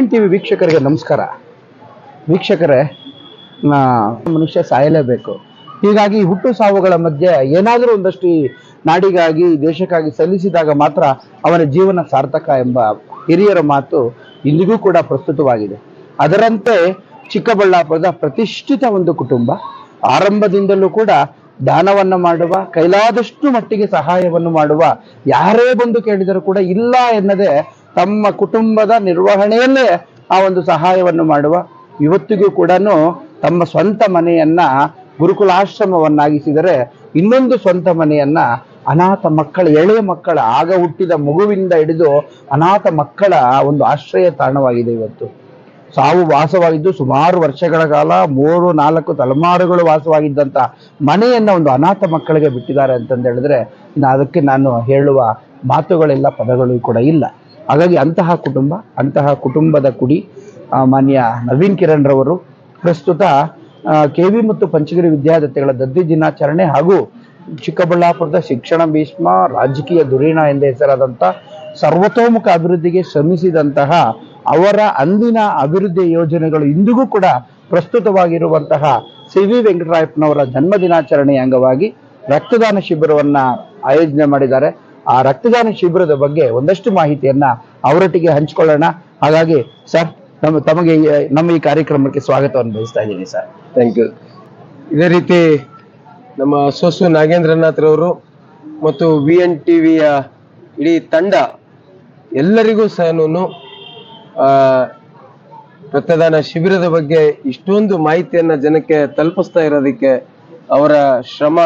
N T V ವೀಕ್ಷಕರಿಗೆ ನಮಸ್ಕಾರ. ವೀಕ್ಷಕರೇ ಮನುಷ್ಯ ಸಾಯಲೇಬೇಕು. ಹೀಗಾಗಿ ಹುಟ್ಟು ಸಾವುಗಳ ಮಧ್ಯೆ ಏನಾದರೂ ಒಂದಷ್ಟು ನಾಡಿಗಾಗಿ, ದೇಶಕ್ಕಾಗಿ ಸಲ್ಲಿಸಿದಾಗ ಮಾತ್ರ ಅವನ ಜೀವನ ಸಾರ್ಥಕ ಎಂಬ ಹಿರಿಯರ ಮಾತು ಇಂದಿಗೂ ಕೂಡ ಪ್ರಸ್ತುತವಾಗಿದೆ. ಅದರಂತೆ ಚಿಕ್ಕಬಳ್ಳಾಪುರದ ಪ್ರತಿಷ್ಠಿತ ಒಂದು ಕುಟುಂಬ, ಆರಂಭದಿಂದಲೂ ಕೂಡ ದಾನವನ್ನು ಮಾಡುವ, ಕೈಲಾದಷ್ಟು ಮಟ್ಟಿಗೆ ಸಹಾಯವನ್ನು ಮಾಡುವ, ಯಾರೇ ಬಂದು ಕೇಳಿದರೂ ಕೂಡ ಇಲ್ಲ ಎನ್ನದೆ ತಮ್ಮ ಕುಟುಂಬದ ನಿರ್ವಹಣೆಯಲ್ಲೇ ಆ ಒಂದು ಸಹಾಯವನ್ನು ಮಾಡುವ ಇವತ್ತಿಗೂ ಕೂಡ ತಮ್ಮ ಸ್ವಂತ ಮನೆಯನ್ನ ಗುರುಕುಲಾಶ್ರಮವನ್ನಾಗಿಸಿದರೆ ಇನ್ನೊಂದು ಸ್ವಂತ ಮನೆಯನ್ನ ಅನಾಥ ಮಕ್ಕಳ ಎಳೆಯ ಮಕ್ಕಳ, ಆಗ ಹುಟ್ಟಿದ ಮಗುವಿಂದ ಹಿಡಿದು ಅನಾಥ ಮಕ್ಕಳ ಒಂದು ಆಶ್ರಯ ತಾಣವಾಗಿದೆ ಇವತ್ತು. ಸಾವು ವಾಸವಾಗಿದ್ದು ಸುಮಾರು ವರ್ಷಗಳ ಕಾಲ ಮೂರು, ನಾಲ್ಕು ತಲೆಮಾರುಗಳು ವಾಸವಾಗಿದ್ದಂಥ ಮನೆಯನ್ನ ಒಂದು ಅನಾಥ ಮಕ್ಕಳಿಗೆ ಬಿಟ್ಟಿದ್ದಾರೆ ಅಂತಂದು ಹೇಳಿದ್ರೆ ಇನ್ನು ಅದಕ್ಕೆ ನಾನು ಹೇಳುವ ಮಾತುಗಳೆಲ್ಲ ಪದಗಳು ಕೂಡ ಇಲ್ಲ. ಹಾಗಾಗಿ ಅಂತಹ ಕುಟುಂಬ, ಅಂತಹ ಕುಟುಂಬದ ಕುಡಿ ಮಾನ್ಯ ನವೀನ್ ಕಿರಣ್ ರವರು ಪ್ರಸ್ತುತ ಕೆ ವಿ ಮತ್ತು ಪಂಚಗಿರಿ ವಿದ್ಯಾದತ್ತೆಗಳ ದತ್ತಿ ದಿನಾಚರಣೆ ಹಾಗೂ ಚಿಕ್ಕಬಳ್ಳಾಪುರದ ಶಿಕ್ಷಣ ಭೀಷ್ಮ, ರಾಜಕೀಯ ಧುರೀಣ ಎಂದೇ ಹೆಸರಾದಂಥ ಸರ್ವತೋಮುಖ ಅಭಿವೃದ್ಧಿಗೆ ಶ್ರಮಿಸಿದಂತಹ ಅವರ ಅಂದಿನ ಅಭಿವೃದ್ಧಿ ಯೋಜನೆಗಳು ಇಂದಿಗೂ ಕೂಡ ಪ್ರಸ್ತುತವಾಗಿರುವಂತಹ ಸಿ ವಿ ವೆಂಕಟರಾಯಪ್ಪನವರ ಜನ್ಮ ದಿನಾಚರಣೆಯ ಅಂಗವಾಗಿ ರಕ್ತದಾನ ಶಿಬಿರವನ್ನ ಆಯೋಜನೆ ಮಾಡಿದ್ದಾರೆ. ಆ ರಕ್ತದಾನ ಶಿಬಿರದ ಬಗ್ಗೆ ಒಂದಷ್ಟು ಮಾಹಿತಿಯನ್ನ ಅವರೊಟ್ಟಿಗೆ ಹಂಚಿಕೊಳ್ಳೋಣ. ಹಾಗಾಗಿ ಸರ್, ನಮ್ಮ ತಮಗೆ ನಮ್ಮ ಈ ಕಾರ್ಯಕ್ರಮಕ್ಕೆ ಸ್ವಾಗತವನ್ನು ಬಯಸ್ತಾ ಇದ್ದೀನಿ ಸರ್. ಥ್ಯಾಂಕ್ ಯು ಇದೇ ರೀತಿ ನಮ್ಮ ಸೊಸು ನಾಗೇಂದ್ರನಾಥ್ರವರು ಮತ್ತು ವಿ ಎನ್ ಟಿ ವಿಯ ಇಡೀ ತಂಡ ಎಲ್ಲರಿಗೂ ಸಹನೂ ರಕ್ತದಾನ ಶಿಬಿರದ ಬಗ್ಗೆ ಇಷ್ಟೊಂದು ಮಾಹಿತಿಯನ್ನ ಜನಕ್ಕೆ ತಲುಪಿಸ್ತಾ ಇರೋದಕ್ಕೆ ಅವರ ಶ್ರಮ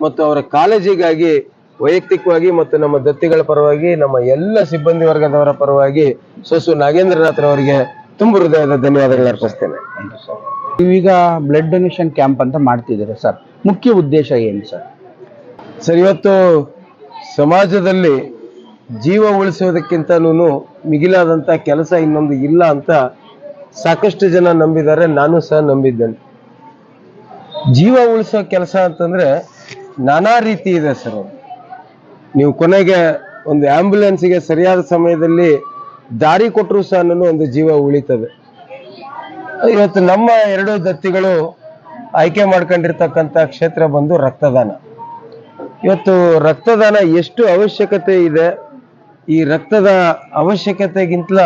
ಮತ್ತು ಅವರ ಕಾಳಜಿಗಾಗಿ ವೈಯಕ್ತಿಕವಾಗಿ ಮತ್ತು ನಮ್ಮ ದತ್ತಿಗಳ ಪರವಾಗಿ ನಮ್ಮ ಎಲ್ಲ ಸಿಬ್ಬಂದಿ ವರ್ಗದವರ ಪರವಾಗಿ ಸೊಸು ನಾಗೇಂದ್ರನಾಥ್ರವರಿಗೆ ತುಂಬ ಹೃದಯದ ಧನ್ಯವಾದಗಳು ಅರ್ಪಿಸ್ತೇನೆ. ನೀವೀಗ ಬ್ಲಡ್ ಡೊನೇಷನ್ ಕ್ಯಾಂಪ್ ಅಂತ ಮಾಡ್ತಿದ್ದೀರಾ ಸರ್? ಮುಖ್ಯ ಉದ್ದೇಶ ಏನು ಸರ್? ಸರ್ ಇವತ್ತು ಸಮಾಜದಲ್ಲಿ ಜೀವ ಉಳಿಸೋದಕ್ಕಿಂತಲೂ ಮಿಗಿಲಾದಂಥ ಕೆಲಸ ಇನ್ನೊಂದು ಇಲ್ಲ ಅಂತ ಸಾಕಷ್ಟು ಜನ ನಂಬಿದ್ದಾರೆ. ನಾನು ಸಹ ನಂಬಿದ್ದೇನೆ. ಜೀವ ಉಳಿಸೋ ಕೆಲಸ ಅಂತಂದ್ರೆ ನಾನಾ ರೀತಿ ಇದೆ ಸರ್. ಅದು. ನೀವು ಕೊನೆಗೆ ಒಂದು ಆಂಬ್ಯುಲೆನ್ಸ್ಗೆ ಸರಿಯಾದ ಸಮಯದಲ್ಲಿ ದಾರಿ ಕೊಟ್ಟರು ಸಹ ಒಂದು ಜೀವ ಉಳಿತದೆ. ಇವತ್ತು ನಮ್ಮ ಎರಡು ದತ್ತಿಗಳು ಆಯ್ಕೆ ಮಾಡ್ಕೊಂಡಿರ್ತಕ್ಕಂಥ ಕ್ಷೇತ್ರ ಬಂದು ರಕ್ತದಾನ. ಇವತ್ತು ರಕ್ತದಾನ ಎಷ್ಟು ಅವಶ್ಯಕತೆ ಇದೆ, ಈ ರಕ್ತದ ಅವಶ್ಯಕತೆಗಿಂತಲ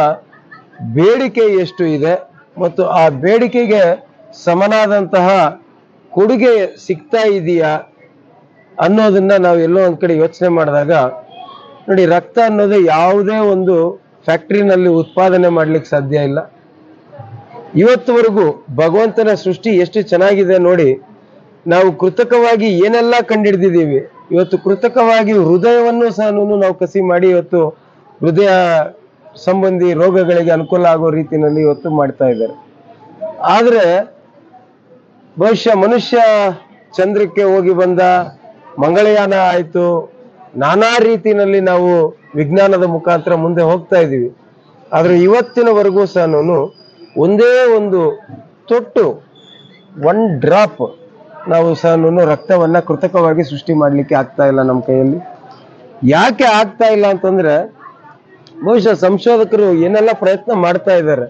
ಬೇಡಿಕೆ ಎಷ್ಟು ಇದೆ ಮತ್ತು ಆ ಬೇಡಿಕೆಗೆ ಸಮನಾದಂತಹ ಕೊಡುಗೆ ಸಿಗ್ತಾ ಇದೆಯಾ ಅನ್ನೋದನ್ನ ನಾವು ಎಲ್ಲೋ ಒಂದ್ ಕಡೆ ಯೋಚನೆ ಮಾಡಿದಾಗ, ನೋಡಿ ರಕ್ತ ಅನ್ನೋದು ಯಾವುದೇ ಒಂದು ಫ್ಯಾಕ್ಟ್ರಿನಲ್ಲಿ ಉತ್ಪಾದನೆ ಮಾಡ್ಲಿಕ್ಕೆ ಸಾಧ್ಯ ಇಲ್ಲ. ಇವತ್ತುವರೆಗೂ ಭಗವಂತನ ಸೃಷ್ಟಿ ಎಷ್ಟು ಚೆನ್ನಾಗಿದೆ ನೋಡಿ, ನಾವು ಕೃತಕವಾಗಿ ಏನೆಲ್ಲ ಕಂಡಿಡ್ದಿದ್ದೀವಿ, ಇವತ್ತು ಕೃತಕವಾಗಿ ಹೃದಯವನ್ನು ಸಹ ನಾವು ಕಸಿ ಮಾಡಿ ಇವತ್ತು ಹೃದಯ ಸಂಬಂಧಿ ರೋಗಗಳಿಗೆ ಅನುಕೂಲ ಆಗೋ ರೀತಿಯಲ್ಲಿ ಇವತ್ತು ಮಾಡ್ತಾ ಇದ್ದಾರೆ. ಆದ್ರೆ ಬಹುಶಃ ಮನುಷ್ಯ ಚಂದ್ರಕ್ಕೆ ಹೋಗಿ ಬಂದ ಮಂಗಳಯಾನ ಆಯಿತು, ನಾನಾ ರೀತಿಯಲ್ಲಿ ನಾವು ವಿಜ್ಞಾನದ ಮುಖಾಂತರ ಮುಂದೆ ಹೋಗ್ತಾ ಇದ್ದೀವಿ. ಆದರೆ ಇವತ್ತಿನವರೆಗೂ ಸಹ ಒಂದೇ ಒಂದು ತೊಟ್ಟು ಒನ್ ಡ್ರಾಪ್ ನಾವು ಸಹ ರಕ್ತವನ್ನು ಕೃತಕವಾಗಿ ಸೃಷ್ಟಿ ಮಾಡಲಿಕ್ಕೆ ಆಗ್ತಾ ಇಲ್ಲ ನಮ್ಮ ಕೈಯಲ್ಲಿ. ಯಾಕೆ ಆಗ್ತಾ ಇಲ್ಲ ಅಂತಂದ್ರೆ, ಬಹುಶಃ ಸಂಶೋಧಕರು ಏನೆಲ್ಲ ಪ್ರಯತ್ನ ಮಾಡ್ತಾ ಇದ್ದಾರೆ.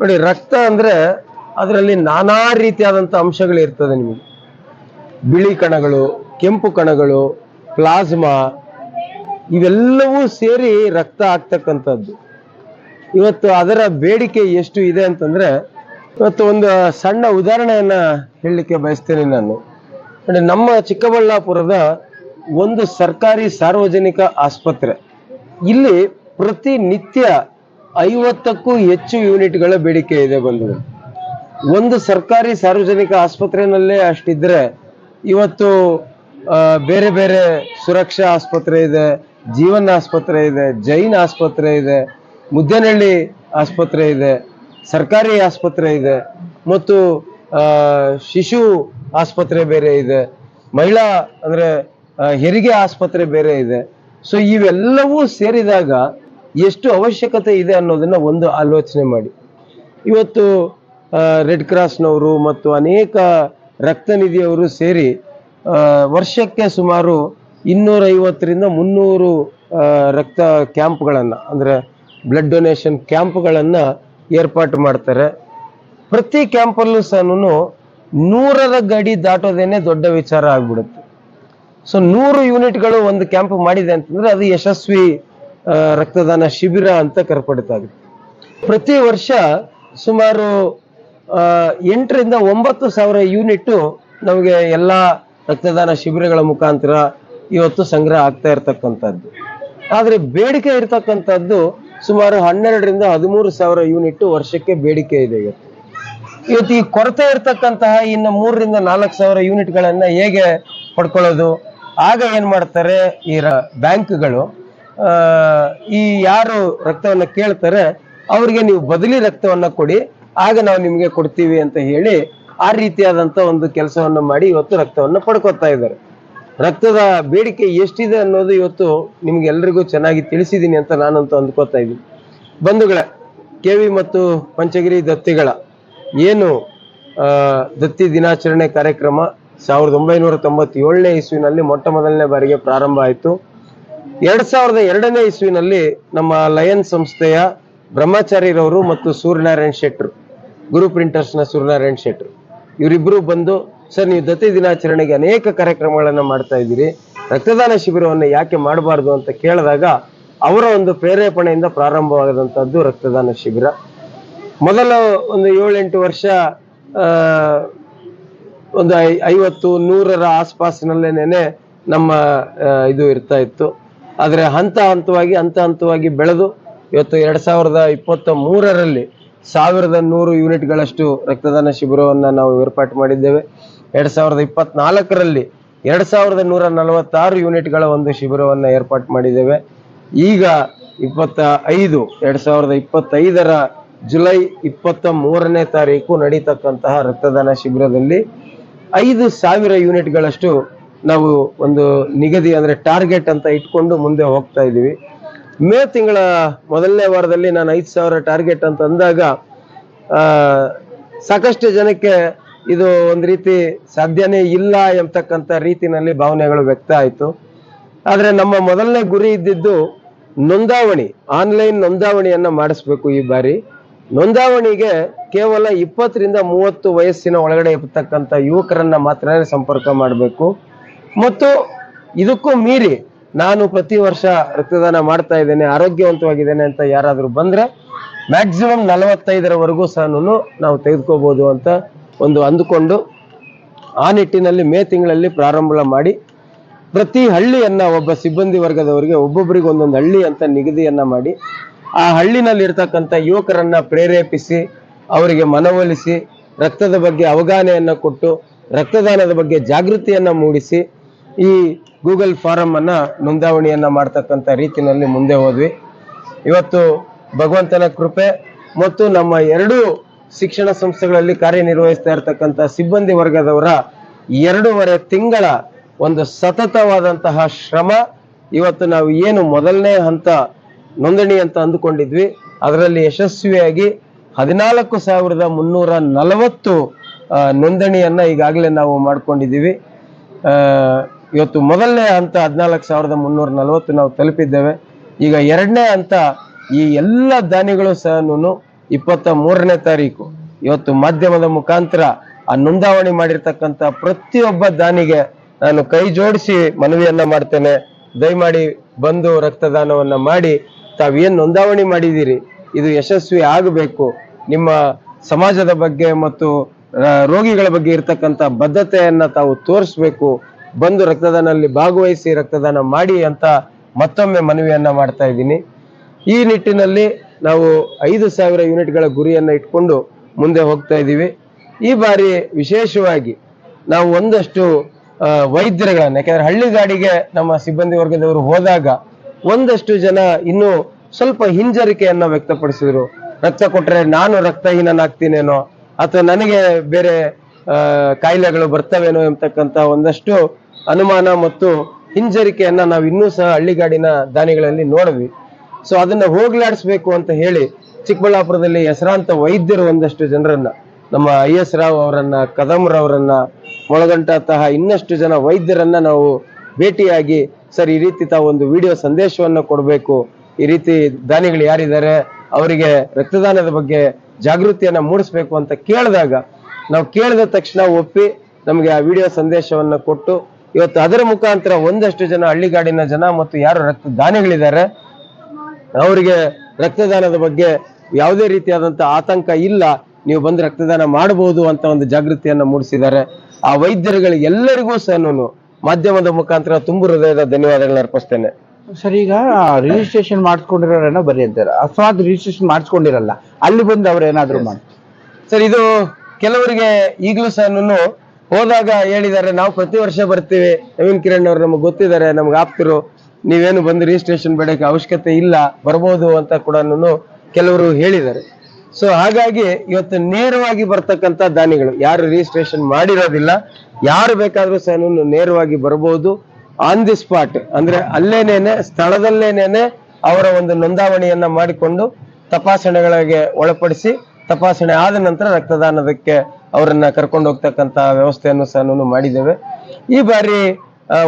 ನೋಡಿ, ರಕ್ತ ಅಂದ್ರೆ ಅದರಲ್ಲಿ ನಾನಾ ರೀತಿಯಾದಂಥ ಅಂಶಗಳು ಇರ್ತದೆ ನಿಮಗೆ. ಬಿಳಿ ಕಣಗಳು ಕೆಂಪು ಕಣಗಳು, ಪ್ಲಾಸ್ಮಾ, ಇವೆಲ್ಲವೂ ಸೇರಿ ರಕ್ತ ಆಗ್ತಕ್ಕಂಥದ್ದು. ಇವತ್ತು ಅದರ ಬೇಡಿಕೆ ಎಷ್ಟು ಇದೆ ಅಂತಂದ್ರೆ, ಇವತ್ತು ಒಂದು ಸಣ್ಣ ಉದಾಹರಣೆಯನ್ನ ಹೇಳಲಿಕ್ಕೆ ಬಯಸ್ತೇನೆ ನಾನು. ನೋಡಿ ನಮ್ಮ ಚಿಕ್ಕಬಳ್ಳಾಪುರದ ಒಂದು ಸರ್ಕಾರಿ ಸಾರ್ವಜನಿಕ ಆಸ್ಪತ್ರೆ. ಇಲ್ಲಿ ಪ್ರತಿನಿತ್ಯ ಐವತ್ತಕ್ಕೂ ಹೆಚ್ಚು ಯೂನಿಟ್ಗಳ ಬೇಡಿಕೆ ಇದೆ ಬಂಧುಗಳು ಒಂದು ಸರ್ಕಾರಿ ಸಾರ್ವಜನಿಕ ಆಸ್ಪತ್ರೆಯಲ್ಲೇ ಅಷ್ಟಿದ್ರೆ, ಇವತ್ತು ಬೇರೆ ಬೇರೆ ಸುರಕ್ಷಾ ಆಸ್ಪತ್ರೆ ಇದೆ, ಜೀವನ್ ಆಸ್ಪತ್ರೆ ಇದೆ, ಜೈನ್ ಆಸ್ಪತ್ರೆ ಇದೆ, ಮುದ್ದೇನಹಳ್ಳಿ ಆಸ್ಪತ್ರೆ ಇದೆ, ಸರ್ಕಾರಿ ಆಸ್ಪತ್ರೆ ಇದೆ, ಮತ್ತು ಶಿಶು ಆಸ್ಪತ್ರೆ ಬೇರೆ ಇದೆ, ಮಹಿಳಾ ಅಂದರೆ ಹೆರಿಗೆ ಆಸ್ಪತ್ರೆ ಬೇರೆ ಇದೆ. ಸೊ ಇವೆಲ್ಲವೂ ಸೇರಿದಾಗ ಎಷ್ಟು ಅವಶ್ಯಕತೆ ಇದೆ ಅನ್ನೋದನ್ನು ಒಂದು ಆಲೋಚನೆ ಮಾಡಿ. ಇವತ್ತು ರೆಡ್ ಕ್ರಾಸ್ನವರು ಮತ್ತು ಅನೇಕ ರಕ್ತನಿಧಿಯವರು ಸೇರಿ ವರ್ಷಕ್ಕೆ ಸುಮಾರು ಇನ್ನೂರೈವತ್ತರಿಂದ ಮುನ್ನೂರು ರಕ್ತ ಕ್ಯಾಂಪ್ಗಳನ್ನು, ಅಂದರೆ ಬ್ಲಡ್ ಡೊನೇಷನ್ ಕ್ಯಾಂಪ್ಗಳನ್ನು ಏರ್ಪಾಟು ಮಾಡ್ತಾರೆ. ಪ್ರತಿ ಕ್ಯಾಂಪಲ್ಲೂ ಸಹ ನೂರರ ಗಡಿ ದಾಟೋದೇನೆ ದೊಡ್ಡ ವಿಚಾರ ಆಗ್ಬಿಡುತ್ತೆ. ಸೊ ನೂರು ಯೂನಿಟ್ಗಳು ಒಂದು ಕ್ಯಾಂಪ್ ಮಾಡಿದೆ ಅಂತಂದ್ರೆ ಅದು ಯಶಸ್ವಿ ರಕ್ತದಾನ ಶಿಬಿರ ಅಂತ ಕರ್ಪಡಿತಾಗುತ್ತೆ ಪ್ರತಿ ವರ್ಷ ಸುಮಾರು ಎಂಟರಿಂದ ಒಂಬತ್ತು ಸಾವಿರ ಯೂನಿಟ್ಟು ನಮಗೆ ಎಲ್ಲ ರಕ್ತದಾನ ಶಿಬಿರಗಳ ಮುಖಾಂತರ ಇವತ್ತು ಸಂಗ್ರಹ ಆಗ್ತಾ ಇರತಕ್ಕಂಥದ್ದು. ಆದರೆ ಬೇಡಿಕೆ ಇರತಕ್ಕಂಥದ್ದು ಸುಮಾರು ಹನ್ನೆರಡರಿಂದ ಹದಿಮೂರು ಸಾವಿರ ಯೂನಿಟ್ ವರ್ಷಕ್ಕೆ ಬೇಡಿಕೆ ಇದೆ ಇವತ್ತು. ಇವತ್ತು ಈ ಕೊರತೆ ಇರತಕ್ಕಂತಹ ಇನ್ನು ಮೂರರಿಂದ ನಾಲ್ಕು ಸಾವಿರ ಯೂನಿಟ್ಗಳನ್ನು ಹೇಗೆ ಪಡ್ಕೊಳ್ಳೋದು? ಆಗ ಏನು ಮಾಡ್ತಾರೆ ಈ ಬ್ಯಾಂಕ್ಗಳು ಈ ಯಾರು ರಕ್ತವನ್ನು ಕೇಳ್ತಾರೆ, ಅವ್ರಿಗೆ ನೀವು ಬದಲಿ ರಕ್ತವನ್ನು ಕೊಡಿ, ಆಗ ನಾವು ನಿಮಗೆ ಕೊಡ್ತೀವಿ ಅಂತ ಹೇಳಿ ಆ ರೀತಿಯಾದಂತ ಒಂದು ಕೆಲಸವನ್ನು ಮಾಡಿ ಇವತ್ತು ರಕ್ತವನ್ನು ಪಡ್ಕೊತಾ ಇದ್ದಾರೆ. ರಕ್ತದ ಬೇಡಿಕೆ ಎಷ್ಟಿದೆ ಅನ್ನೋದು ಇವತ್ತು ನಿಮ್ಗೆ ಎಲ್ರಿಗೂ ಚೆನ್ನಾಗಿ ತಿಳಿಸಿದ್ದೀನಿ ಅಂತ ನಾನಂತೂ ಅಂದ್ಕೋತಾ ಇದ್ದೀನಿ. ಬಂಧುಗಳ ಕೆವಿ ಮತ್ತು ಪಂಚಗಿರಿ ದತ್ತಿಗಳ ಏನು ದತ್ತಿ ದಿನಾಚರಣೆ ಕಾರ್ಯಕ್ರಮ ಸಾವಿರದ ಒಂಬೈನೂರ ತೊಂಬತ್ತೇಳನೇ ಇಸ್ವಿನಲ್ಲಿ ಮೊಟ್ಟ ಮೊದಲನೇ ಬಾರಿಗೆ ಪ್ರಾರಂಭ ಆಯಿತು. ಎರಡ್ ಸಾವಿರದ ಎರಡನೇ ಇಸ್ವಿನಲ್ಲಿ ನಮ್ಮ ಲಯನ್ ಸಂಸ್ಥೆಯ ಬ್ರಹ್ಮಚಾರಿರವರು ಮತ್ತು ಸೂರ್ಯನಾರಾಯಣ್ ಶೆಟ್ರು ಗುರು ಪ್ರಿಂಟರ್ಸ್ನ ಸೂರ್ಯನಾರಾಯಣ್ ಶೆಟ್ರು ಇವರಿಬ್ಬರು ಬಂದು, ಸರ್, ನೀವು ದತ್ತಿ ದಿನಾಚರಣೆಗೆ ಅನೇಕ ಕಾರ್ಯಕ್ರಮಗಳನ್ನು ಮಾಡ್ತಾ ಇದ್ದೀರಿ. ರಕ್ತದಾನ ಶಿಬಿರವನ್ನು ಯಾಕೆ ಮಾಡಬಾರ್ದು? ಅಂತ ಕೇಳಿದಾಗ, ಅವರ ಒಂದು ಪ್ರೇರೇಪಣೆಯಿಂದ ಪ್ರಾರಂಭವಾದಂಥದ್ದು ರಕ್ತದಾನ ಶಿಬಿರ. ಮೊದಲ ಒಂದು ಏಳೆಂಟು ವರ್ಷ ಒಂದು ಐ- ಐವತ್ತು, ನೂರರ ಆಸ್ಪಾಸಿನಲ್ಲೇನೆ ನಮ್ಮ ಇದು ಇರ್ತಾ ಇತ್ತು. ಆದರೆ ಹಂತ ಹಂತವಾಗಿ ಹಂತ ಹಂತವಾಗಿ ಬೆಳೆದು, ಇವತ್ತು ಎರಡು ಸಾವಿರದ ಇಪ್ಪತ್ತ ಮೂರರಲ್ಲಿ ಸಾವಿರದ ನೂರು ಯೂನಿಟ್ಗಳಷ್ಟು ರಕ್ತದಾನ ಶಿಬಿರವನ್ನು ನಾವು ಏರ್ಪಾಟು ಮಾಡಿದ್ದೇವೆ. ಎರಡ್ ಸಾವಿರದ ಇಪ್ಪತ್ನಾಲ್ಕರಲ್ಲಿ ಎರಡ್ ಸಾವಿರದ ನೂರ ನಲವತ್ತಾರು ಯೂನಿಟ್ಗಳ ಒಂದು ಶಿಬಿರವನ್ನು ಏರ್ಪಾಟು ಮಾಡಿದ್ದೇವೆ. ಈಗ ಇಪ್ಪತ್ತ ಐದು ಎರಡ್ ಸಾವಿರದ ಇಪ್ಪತ್ತೈದರ ಜುಲೈ ಇಪ್ಪತ್ತ ಮೂರನೇ ತಾರೀಕು ನಡೀತಕ್ಕಂತಹ ರಕ್ತದಾನ ಶಿಬಿರದಲ್ಲಿ ಐದು ಸಾವಿರ ಯೂನಿಟ್ಗಳಷ್ಟು ನಾವು ಒಂದು ನಿಗದಿ ಅಂದ್ರೆ ಟಾರ್ಗೆಟ್ ಅಂತ ಇಟ್ಕೊಂಡು ಮುಂದೆ ಹೋಗ್ತಾ ಇದ್ದೀವಿ. ಮೇ ತಿಂಗಳ ಮೊದಲನೇ ವಾರದಲ್ಲಿ ನಾನು ಐದು ಸಾವಿರ ಟಾರ್ಗೆಟ್ ಅಂತ ಅಂದಾಗ ಸಾಕಷ್ಟು ಜನಕ್ಕೆ ಇದು ಒಂದು ರೀತಿ ಸಾಧ್ಯನೇ ಇಲ್ಲ ಎಂಬತಕ್ಕಂಥ ರೀತಿನಲ್ಲಿ ಭಾವನೆಗಳು ವ್ಯಕ್ತ ಆಯಿತು. ಆದರೆ ನಮ್ಮ ಮೊದಲನೇ ಗುರಿ ಇದ್ದಿದ್ದು ನೋಂದಾವಣಿ, ಆನ್ಲೈನ್ ನೋಂದಾವಣಿಯನ್ನು ಮಾಡಿಸ್ಬೇಕು ಈ ಬಾರಿ. ನೋಂದಾವಣಿಗೆ ಕೇವಲ ಇಪ್ಪತ್ತರಿಂದ ಮೂವತ್ತು ವಯಸ್ಸಿನ ಒಳಗಡೆ ಇರ್ತಕ್ಕಂಥ ಯುವಕರನ್ನು ಮಾತ್ರ ಸಂಪರ್ಕ ಮಾಡಬೇಕು. ಮತ್ತು ಇದಕ್ಕೂ ಮೀರಿ ನಾನು ಪ್ರತಿ ವರ್ಷ ರಕ್ತದಾನ ಮಾಡ್ತಾ ಇದ್ದೇನೆ, ಆರೋಗ್ಯವಂತವಾಗಿದ್ದೇನೆ ಅಂತ ಯಾರಾದರೂ ಬಂದ್ರೆ ಮ್ಯಾಕ್ಸಿಮಮ್ ನಲವತ್ತೈದರವರೆಗೂ ಸಹ ನಾವು ತೆಗೆದುಕೋಬಹುದು ಅಂತ ಒಂದು ಅಂದುಕೊಂಡು ಆ ನಿಟ್ಟಿನಲ್ಲಿ ಮೇ ತಿಂಗಳಲ್ಲಿ ಪ್ರಾರಂಭ ಮಾಡಿ ಪ್ರತಿ ಹಳ್ಳಿಯನ್ನ ಒಬ್ಬ ಸಿಬ್ಬಂದಿ ವರ್ಗದವರಿಗೆ ಒಬ್ಬೊಬ್ಬರಿಗೆ ಒಂದೊಂದು ಹಳ್ಳಿ ಅಂತ ನಿಗದಿಯನ್ನ ಮಾಡಿ ಆ ಹಳ್ಳಿನಲ್ಲಿ ಇರ್ತಕ್ಕಂಥ ಯುವಕರನ್ನ ಪ್ರೇರೇಪಿಸಿ ಅವರಿಗೆ ಮನವೊಲಿಸಿ ರಕ್ತದ ಬಗ್ಗೆ ಅವಗಾಹನೆಯನ್ನ ಕೊಟ್ಟು ರಕ್ತದಾನದ ಬಗ್ಗೆ ಜಾಗೃತಿಯನ್ನ ಮೂಡಿಸಿ ಈ ಗೂಗಲ್ ಫಾರಮ್ ಅನ್ನ ನೋಂದಾವಣಿಯನ್ನ ಮಾಡ್ತಕ್ಕಂಥ ರೀತಿನಲ್ಲಿ ಮುಂದೆ ಹೋದ್ವಿ. ಇವತ್ತು ಭಗವಂತನ ಕೃಪೆ ಮತ್ತು ನಮ್ಮ ಎರಡೂ ಶಿಕ್ಷಣ ಸಂಸ್ಥೆಗಳಲ್ಲಿ ಕಾರ್ಯನಿರ್ವಹಿಸ್ತಾ ಇರತಕ್ಕಂಥ ಸಿಬ್ಬಂದಿ ವರ್ಗದವರ ಎರಡೂವರೆ ತಿಂಗಳ ಒಂದು ಸತತವಾದಂತಹ ಶ್ರಮ ಇವತ್ತು ನಾವು ಏನು ಮೊದಲನೇ ಹಂತ ನೋಂದಣಿ ಅಂತ ಅಂದುಕೊಂಡಿದ್ವಿ. ಅದರಲ್ಲಿ ಯಶಸ್ವಿಯಾಗಿ ಹದಿನಾಲ್ಕು ಸಾವಿರದ ಮುನ್ನೂರ ನಲವತ್ತು ನೋಂದಣಿಯನ್ನು ಈಗಾಗಲೇ ನಾವು ಮಾಡ್ಕೊಂಡಿದ್ದೀವಿ. ಇವತ್ತು ಮೊದಲನೇ ಹಂತ ಹದಿನಾಲ್ಕು ಸಾವಿರದ ಮುನ್ನೂರ ನಲವತ್ತು ನಾವು ತಲುಪಿದ್ದೇವೆ. ಈಗ ಎರಡನೇ ಹಂತ ಈ ಎಲ್ಲ ದಾನಿಗಳು ಸಹ ಇಪ್ಪತ್ತ ಮೂರನೇ ತಾರೀಕು. ಇವತ್ತು ಮಾಧ್ಯಮದ ಮುಖಾಂತರ ಆ ನೋಂದಾವಣಿ ಮಾಡಿರ್ತಕ್ಕಂಥ ಪ್ರತಿಯೊಬ್ಬ ದಾನಿಗೆ ನಾನು ಕೈ ಜೋಡಿಸಿ ಮನವಿಯನ್ನ ಮಾಡ್ತೇನೆ. ದಯಮಾಡಿ ಬಂದು ರಕ್ತದಾನವನ್ನ ಮಾಡಿ, ತಾವೇನು ನೋಂದಾವಣಿ ಮಾಡಿದ್ದೀರಿ? ಇದು ಯಶಸ್ವಿ ಆಗಬೇಕು. ನಿಮ್ಮ ಸಮಾಜದ ಬಗ್ಗೆ ಮತ್ತು ರೋಗಿಗಳ ಬಗ್ಗೆ ಇರತಕ್ಕಂಥ ಬದ್ಧತೆಯನ್ನ ತಾವು ತೋರಿಸ್ಬೇಕು. ಬಂದು ರಕ್ತದಾನಲ್ಲಿ ಭಾಗವಹಿಸಿ ರಕ್ತದಾನ ಮಾಡಿ ಅಂತ ಮತ್ತೊಮ್ಮೆ ಮನವಿಯನ್ನ ಮಾಡ್ತಾ ಇದ್ದೀನಿ. ಈ ನಿಟ್ಟಿನಲ್ಲಿ ನಾವು ಐದು ಸಾವಿರ ಯೂನಿಟ್ಗಳ ಗುರಿಯನ್ನ ಇಟ್ಕೊಂಡು ಮುಂದೆ ಹೋಗ್ತಾ ಇದ್ದೀವಿ. ಈ ಬಾರಿ ವಿಶೇಷವಾಗಿ ನಾವು ಒಂದಷ್ಟು ವೈದ್ಯರುಗಳನ್ನ, ಯಾಕಂದ್ರೆ ಹಳ್ಳಿ ಗಾಡಿಗೆ ನಮ್ಮ ಸಿಬ್ಬಂದಿ ವರ್ಗದವರು ಹೋದಾಗ ಒಂದಷ್ಟು ಜನ ಇನ್ನೂ ಸ್ವಲ್ಪ ಹಿಂಜರಿಕೆಯನ್ನ ವ್ಯಕ್ತಪಡಿಸಿದ್ರು. ರಕ್ತ ಕೊಟ್ಟರೆ ನಾನು ರಕ್ತಹೀನನಾಗ್ತೀನೇನೋ ಅಥವಾ ನನಗೆ ಬೇರೆ ಕಾಯಿಲೆಗಳು ಬರ್ತವೇನೋ ಎಂಬತಕ್ಕಂತ ಒಂದಷ್ಟು ಅನುಮಾನ ಮತ್ತು ಹಿಂಜರಿಕೆಯನ್ನ ನಾವು ಇನ್ನೂ ಸಹ ಹಳ್ಳಿಗಾಡಿನ ದಾನಿಗಳಲ್ಲಿ ನೋಡವಿ. ಸೊ ಅದನ್ನ ಹೋಗ್ಲಾಡಿಸ್ಬೇಕು ಅಂತ ಹೇಳಿ ಚಿಕ್ಕಬಳ್ಳಾಪುರದಲ್ಲಿ ಹೆಸರಾಂತ ವೈದ್ಯರು ಒಂದಷ್ಟು ಜನರನ್ನ, ನಮ್ಮ ಐ ಎಸ್ ರಾವ್ ಅವರನ್ನ ಕದಂರವರನ್ನ ಮೊಳಗಂಟತಹ ಇನ್ನಷ್ಟು ಜನ ವೈದ್ಯರನ್ನ ನಾವು ಭೇಟಿಯಾಗಿ, ಸರ್, ಈ ರೀತಿ ತಾವು ಒಂದು ವಿಡಿಯೋ ಸಂದೇಶವನ್ನ ಕೊಡಬೇಕು. ಈ ರೀತಿ ದಾನಿಗಳು ಯಾರಿದ್ದಾರೆ, ಅವರಿಗೆ ರಕ್ತದಾನದ ಬಗ್ಗೆ ಜಾಗೃತಿಯನ್ನ ಮೂಡಿಸ್ಬೇಕು ಅಂತ ಕೇಳಿದಾಗ, ನಾವು ಕೇಳಿದ ತಕ್ಷಣ ಒಪ್ಪಿ ನಮಗೆ ಆ ವಿಡಿಯೋ ಸಂದೇಶವನ್ನ ಕೊಟ್ಟು ಇವತ್ತು ಅದರ ಮುಖಾಂತರ ಒಂದಷ್ಟು ಜನ ಹಳ್ಳಿಗಾಡಿನ ಜನ ಮತ್ತು ಯಾರು ರಕ್ತದಾನಿಗಳಿದ್ದಾರೆ ಅವರಿಗೆ ರಕ್ತದಾನದ ಬಗ್ಗೆ ಯಾವುದೇ ರೀತಿಯಾದಂಥ ಆತಂಕ ಇಲ್ಲ ನೀವು ಬಂದು ರಕ್ತದಾನ ಮಾಡಬಹುದು ಅಂತ ಒಂದು ಜಾಗೃತಿಯನ್ನ ಮೂಡಿಸಿದ್ದಾರೆ. ಆ ವೈದ್ಯರುಗಳಿಗೆ ಎಲ್ಲರಿಗೂ ಸಹ ನಾನು ಮಾಧ್ಯಮದ ಮುಖಾಂತರ ತುಂಬು ಹೃದಯದ ಧನ್ಯವಾದಗಳನ್ನ ಅರ್ಪಿಸ್ತೇನೆ. ಸರ್ ಈಗ ರಿಜಿಸ್ಟ್ರೇಷನ್ ಮಾಡಿಸ್ಕೊಂಡಿರೋರೇನೋ ಬರಿ ಅಂತಾರೆ. ಅಸ್ಮಾತ್ ರಿಜಿಸ್ಟ್ರೇಷನ್ ಮಾಡಿಸ್ಕೊಂಡಿರಲ್ಲ ಅಲ್ಲಿ ಬಂದು ಅವ್ರು ಏನಾದ್ರು ಮಾಡಿ ಸರ್ ಇದು ಕೆಲವರಿಗೆ ಈಗಲೂ ಸಹ ಹೋದಾಗ ಹೇಳಿದ್ದಾರೆ, ನಾವು ಪ್ರತಿ ವರ್ಷ ಬರ್ತೀವಿ. ನವೀನ್ ಕಿರಣ್ ಅವರು ನಮಗೆ ಗೊತ್ತಿದ್ದಾರೆ, ನಮ್ಗೆ ಆಪ್ತಿರು, ನೀವೇನು ಬಂದು ರಿಜಿಸ್ಟ್ರೇಷನ್ ಬೇಡಕ್ಕೆ ಅವಶ್ಯಕತೆ ಇಲ್ಲ, ಬರ್ಬೋದು ಅಂತ ಕೂಡ ಕೆಲವರು ಹೇಳಿದ್ದಾರೆ. ಸೊ ಹಾಗಾಗಿ ಇವತ್ತು ನೇರವಾಗಿ ಬರ್ತಕ್ಕಂಥ ದಾನಿಗಳು, ಯಾರು ರಿಜಿಸ್ಟ್ರೇಷನ್ ಮಾಡಿರೋದಿಲ್ಲ, ಯಾರು ಬೇಕಾದರೂ ಸಹ ನೇರವಾಗಿ ಬರ್ಬೋದು. ಆನ್ ದಿ ಸ್ಪಾಟ್ ಅಂದ್ರೆ ಅಲ್ಲೇನೇನೆ, ಸ್ಥಳದಲ್ಲೇನೇನೆ ಅವರ ಒಂದು ನೋಂದಾವಣಿಯನ್ನ ಮಾಡಿಕೊಂಡು ತಪಾಸಣೆಗಳಿಗೆ ಒಳಪಡಿಸಿ ತಪಾಸಣೆ ಆದ ನಂತರ ರಕ್ತದಾನದಕ್ಕೆ ಅವರನ್ನ ಕರ್ಕೊಂಡು ಹೋಗ್ತಕ್ಕಂತ ವ್ಯವಸ್ಥೆಯನ್ನು ಸಹ ಮಾಡಿದ್ದೇವೆ. ಈ ಬಾರಿ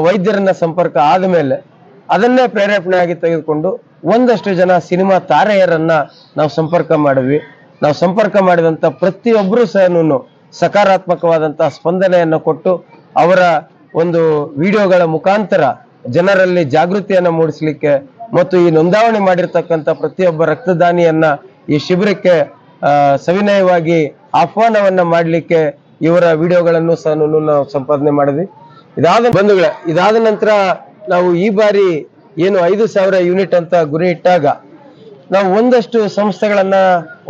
ವೈದ್ಯರನ್ನ ಸಂಪರ್ಕ ಆದ ಮೇಲೆ ಅದನ್ನೇ ಪ್ರೇರೇಪಣೆಯಾಗಿ ತೆಗೆದುಕೊಂಡು ಒಂದಷ್ಟು ಜನ ಸಿನಿಮಾ ತಾರೆಯರನ್ನ ನಾವು ಸಂಪರ್ಕ ಮಾಡಿದ್ವಿ. ನಾವು ಸಂಪರ್ಕ ಮಾಡಿದಂತ ಪ್ರತಿಯೊಬ್ಬರು ಸಹ ಸಕಾರಾತ್ಮಕವಾದಂತಹ ಸ್ಪಂದನೆಯನ್ನು ಕೊಟ್ಟು ಅವರ ಒಂದು ವಿಡಿಯೋಗಳ ಮುಖಾಂತರ ಜನರಲ್ಲಿ ಜಾಗೃತಿಯನ್ನ ಮೂಡಿಸಲಿಕ್ಕೆ ಮತ್ತು ಈ ನೋಂದಾವಣೆ ಮಾಡಿರ್ತಕ್ಕಂಥ ಪ್ರತಿಯೊಬ್ಬ ರಕ್ತದಾನಿಯನ್ನ ಈ ಶಿಬಿರಕ್ಕೆ ಸವಿನಯವಾಗಿ ಆಹ್ವಾನವನ್ನ ಮಾಡಲಿಕ್ಕೆ ಇವರ ವಿಡಿಯೋಗಳನ್ನು ಸಹ ನಾವು ಸಂಪಾದನೆ ಮಾಡಿದ್ವಿ. ಇದಾದ ಬಂಧುಗಳ, ಇದಾದ ನಂತರ ನಾವು ಈ ಬಾರಿ ಏನು ಐದು ಸಾವಿರ ಯೂನಿಟ್ ಅಂತ ಗುರಿ ಇಟ್ಟಾಗ ನಾವು ಒಂದಷ್ಟು ಸಂಸ್ಥೆಗಳನ್ನ